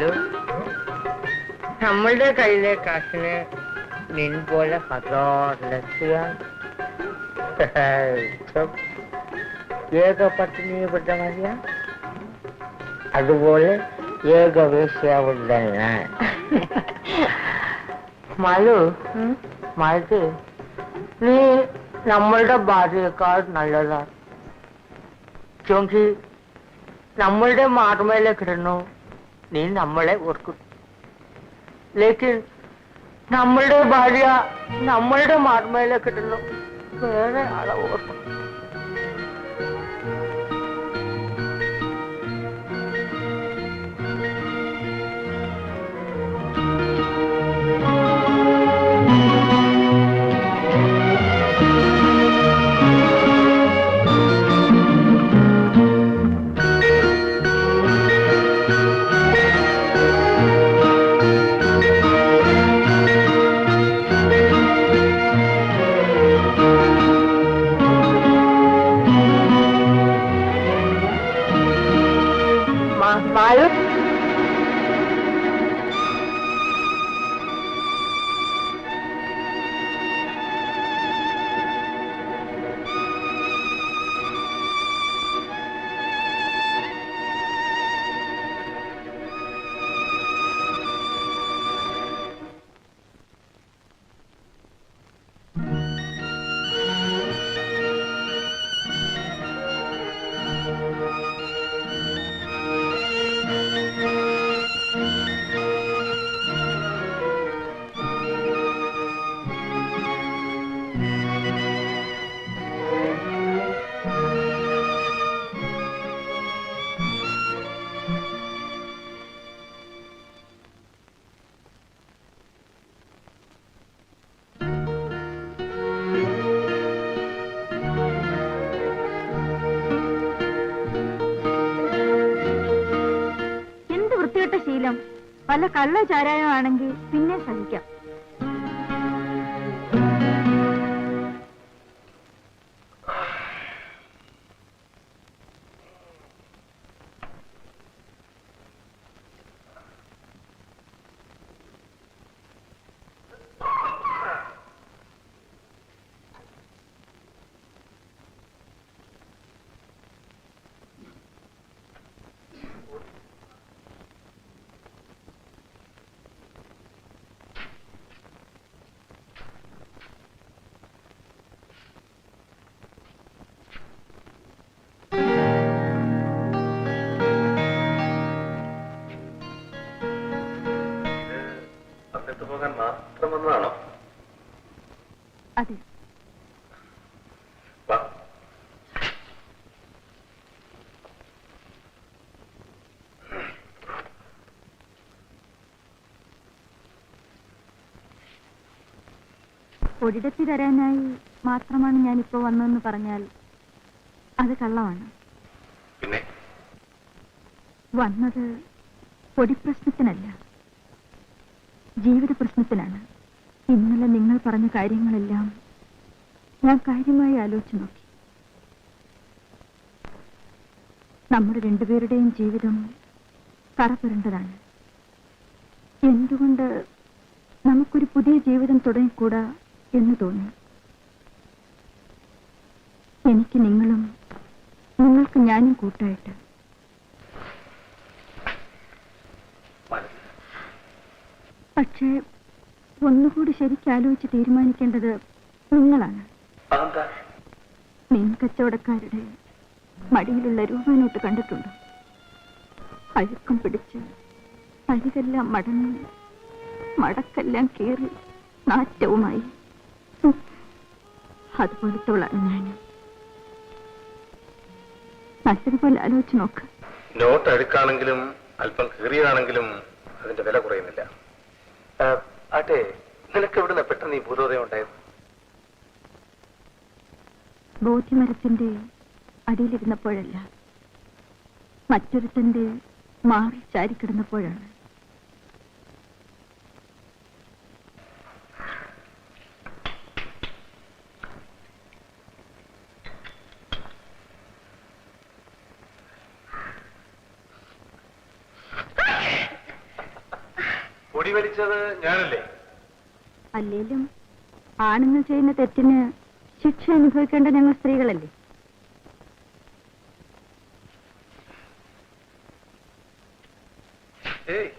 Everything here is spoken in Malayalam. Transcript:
മാലു നമ്മളുടെ കയ്യിലെ കാശിന് നിൻ പോലെ പത്രോലെത്തിയാൽ ഏക പട്ടിണിപ്പെട്ട മതിയ അതുപോലെ ഏക വേശ്യാവുള്ള ഞാൻ മാലു മാലു നീ നമ്മളുടെ ഭാര്യയേക്കാൾ നല്ലതാണ് ക്യോങ്കി നമ്മളുടെ മാർമേലെ കിടന്നു നീ നമ്മളെ ഓർക്കും. ലേക്കിൻ നമ്മളുടെ ഭാര്യ നമ്മളുടെ മാർമേലെ കിടന്നു വേറെ ആളെ ഓർക്കും. വല്ല കള്ള ചാരായം ആണെങ്കിൽ പിന്നെ സഹിക്കാം അതെ. ഒരിടത്തി തരാനായി മാത്രമാണ് ഞാനിപ്പോ വന്നതെന്ന് പറഞ്ഞാൽ അത് കള്ളമാണ്. പിന്നെ? വന്നത് പൊടിപ്രശ്നത്തിനല്ല ജീവിത പ്രശ്നത്തിനാണ് ഇന്നലെ നിങ്ങൾ പറഞ്ഞ കാര്യങ്ങളെല്ലാം ഞാൻ കാര്യമായി ആലോചിച്ചു നോക്കി. നമ്മുടെ രണ്ടുപേരുടെയും ജീവിതം കറപുരണ്ടതാണ് എന്തുകൊണ്ട് നമുക്കൊരു പുതിയ ജീവിതം തുടങ്ങിക്കൂടാ എന്ന് തോന്നി. എനിക്ക് നിങ്ങളും നിങ്ങൾക്ക് ഞാനും കൂട്ടായിട്ട്. പക്ഷേ ഒന്നുകൂടി ശരിക്കാലോചിച്ച് തീരുമാനിക്കേണ്ടത് നിങ്ങളാണ്. മീൻ കച്ചവടക്കാരുടെ മടിയിലുള്ള രൂപനോട്ട് കണ്ടിട്ടുണ്ട്. അഴുക്കം പിടിച്ച് അരികെല്ലാം മടങ്ങി മടക്കെല്ലാം കീറി നാറ്റവുമായി. ഉം. അതുപോലത്തുള്ളതാണ് ഞാൻ. നല്ലതുപോലെ ആലോചിച്ച് നോക്ക്. നോട്ട് അഴുക്കാണെങ്കിലും അല്പം കീറിയതാണെങ്കിലും അതിന്റെ വില കുറയുന്നില്ല. ആട്ടെ നിനക്ക് എവിടുന്ന പെട്ടെന്ന് ഈ ഭൂതോദയം ഉണ്ടായത്? ബോധ്യമരത്തിന്റെ അടിയിലിരുന്നപ്പോഴല്ല മറ്റൊരുത്തന്റെ മാറി ചാരിക്കിടന്നപ്പോഴാണ്. വലിച്ചത് ഞാനല്ലേ? അല്ലേലും ആണുങ്ങൾ ചെയ്യുന്ന തെറ്റിന് ശിക്ഷ അനുഭവിക്കേണ്ട ഞങ്ങൾ സ്ത്രീകളല്ലേ? ഏയ്